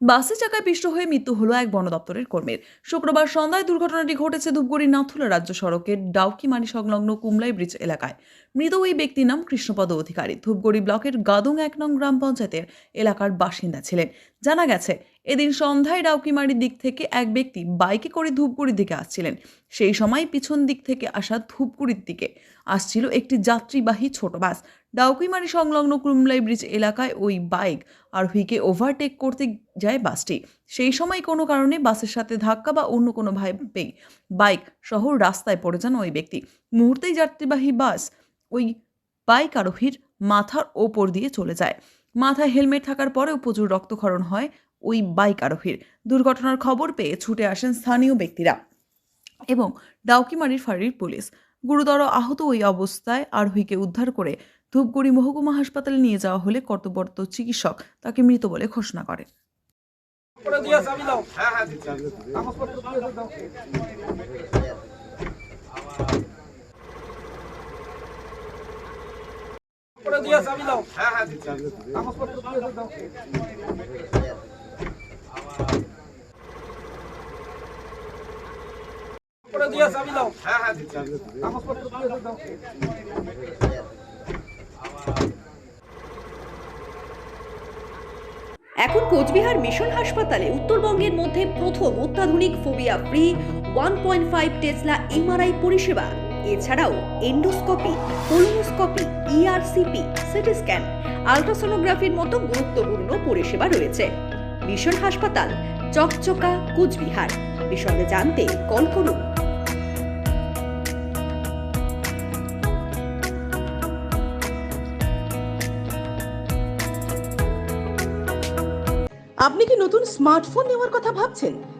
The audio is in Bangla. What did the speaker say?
বাসে চাকায় পিষ্ট হয়ে মৃত্যু হলো এক বন দপ্তরের কর্মীর। শুক্রবার সন্ধ্যায় দুর্ঘটনাটি ঘটেছে ধূপগুড়ি নাথুলা রাজ্য সড়কের ডাউকিমারি সংলগ্ন কুমলাই ব্রিজ এলাকায়। মৃত ওই ব্যক্তির নাম কৃষ্ণপদ অধিকারী। ধূপগুড়ি ব্লকের গাদুং এক নং গ্রাম পঞ্চায়েতের এলাকার বাসিন্দা ছিলেন। জানা গেছে এদিন সন্ধ্যায় ডাউকিমারির দিক থেকে এক ব্যক্তি বাইকে করে ধূপগুড়ির দিকে আসছিলেন। সেই সময় পিছন দিক থেকে আসা ধূপগুড়ির দিকে আসছিল একটি যাত্রীবাহী ছোট বাস। ডাউকিমারি সংলগ্ন কুমলাই ব্রিজ এলাকায় ওই বাইক আরোহীকে ওভারটেক করতে যায় বাসটি। সেই সময় কোনো কারণে বাসের সাথে ধাক্কা বা অন্য কোনো ভাবেই বাইক সহ রাস্তায় পড়ে যান ওই ব্যক্তি। মুহূর্তেই যাত্রীবাহী বাস ওই বাইক আরোহীর মাথার ওপর দিয়ে চলে যায়। মাথায় হেলমেট থাকার পরেও প্রচুর রক্তক্ষরণ হয় ওই বাইক আরোহীর। দুর্ঘটনার খবর পেয়ে ছুটে আসেন স্থানীয় ব্যক্তিরা এবং ডাউকিমারির ফাঁড়ির পুলিশ। গুরুতর আহত ওই অবস্থায় আরোহীকে উদ্ধার করে ধূপগুড়ি মহকুমা হাসপাতালে নিয়ে যাওয়া হলে কর্তব্যরত চিকিৎসক তাকে মৃত বলে ঘোষণা করেন। হ্যাঁ হ্যাঁ কাগজপত্র তুলে দাও করে দিয়ে চাবি দাও হ্যাঁ হ্যাঁ কাগজপত্র তুলে দাও করে দিয়ে চাবি দাও হ্যাঁ হ্যাঁ কাগজপত্র তুলে দাও এখন কোচবিহার মিশন হাসপাতালে উত্তরবঙ্গের মধ্যে প্রথম অত্যাধুনিক phobia free one point five tesla MRI পরিষেবা। এছাড়াও endoscopy colonoscopy ERCP CT scan, আলট্রাসোনোগ্রাফির মতো গুরুত্বপূর্ণ পরিষেবা রয়েছে। মিশন হাসপাতাল, চকচকা, কোচবিহার। বিশদে জানতে কল করুন। আপনি কি নতুন স্মার্টফোন নেওয়ার কথা ভাবছেন?